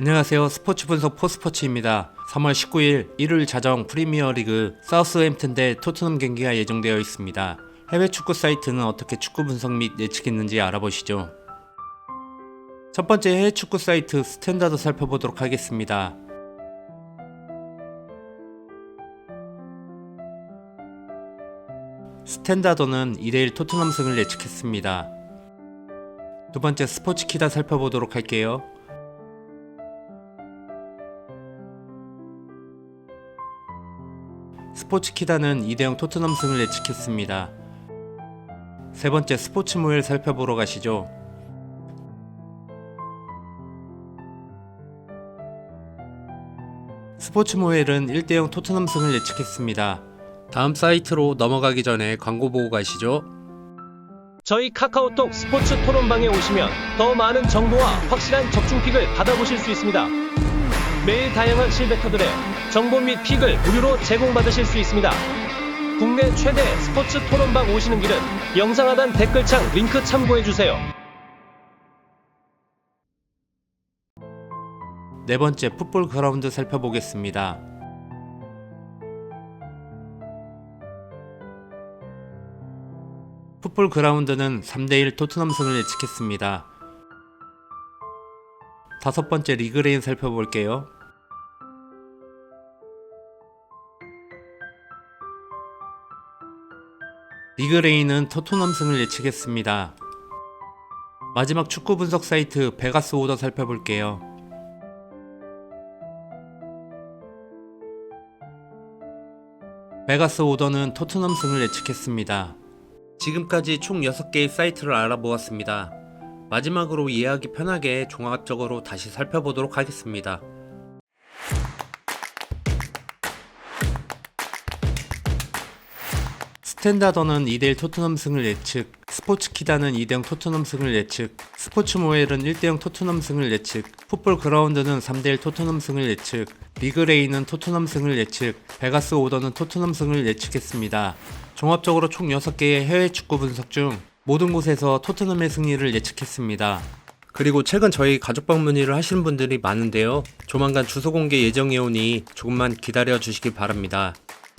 안녕하세요. 스포츠 분석 포스포츠입니다. 3월 19일 일요일 자정 프리미어리그 사우스햄튼 대 토트넘 경기가 예정되어 있습니다. 해외 축구 사이트는 어떻게 축구 분석 및 예측했는지 알아보시죠. 첫 번째 해외 축구 사이트 스탠다드 살펴보도록 하겠습니다. 스탠다더는 2대1 토트넘 승을 예측했습니다. 두 번째 스포츠키다 살펴보도록 할게요. 스포츠키다는 2대0 토트넘 승을 예측했습니다. 세 번째 스포츠 모일 살펴보러 가시죠. 스포츠 모일은 1대0 토트넘 승을 예측했습니다. 다음 사이트로 넘어가기 전에 광고 보고 가시죠. 저희 카카오톡 스포츠 토론방에 오시면 더 많은 정보와 확실한 적중픽을 받아보실 수 있습니다. 매일 다양한 실베터들의 정보 및 픽을 무료로 제공받으실 수 있습니다. 국내 최대 스포츠 토론방 오시는 길은 영상 하단 댓글창 링크 참고해주세요. 네 번째 풋볼 그라운드 살펴보겠습니다. 풋볼 그라운드는 3대1 토트넘 승을 예측했습니다. 다섯 번째 리그레인 살펴볼게요. 리그레인은 토트넘 승을 예측했습니다. 마지막 축구 분석 사이트 베가스 오더 살펴볼게요. 베가스 오더는 토트넘 승을 예측했습니다. 지금까지 총 6개의 사이트를 알아보았습니다. 마지막으로 이해하기 편하게 종합적으로 다시 살펴보도록 하겠습니다. 스탠다더는 2대1 토트넘 승을 예측, 스포츠키다는 2대0 토트넘 승을 예측, 스포츠모엘은 1대0 토트넘 승을 예측, 풋볼 그라운드는 3대1 토트넘 승을 예측, 리그레이는 토트넘 승을 예측, 베가스 오더는 토트넘 승을 예측했습니다. 종합적으로 총 6개의 해외 축구 분석 중 모든 곳에서 토트넘의 승리를 예측했습니다. 그리고 최근 저희 가족 방 문의를 하시는 분들이 많은데요. 조만간 주소 공개 예정이 오니 조금만 기다려 주시기 바랍니다.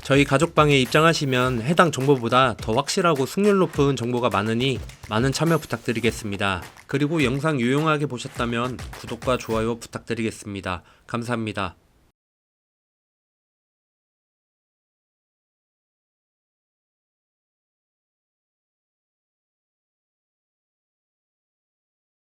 저희 가족방에 입장하시면 해당 정보보다 더 확실하고 승률 높은 정보가 많으니 많은 참여 부탁드리겠습니다. 그리고 영상 유용하게 보셨다면 구독과 좋아요 부탁드리겠습니다. 감사합니다.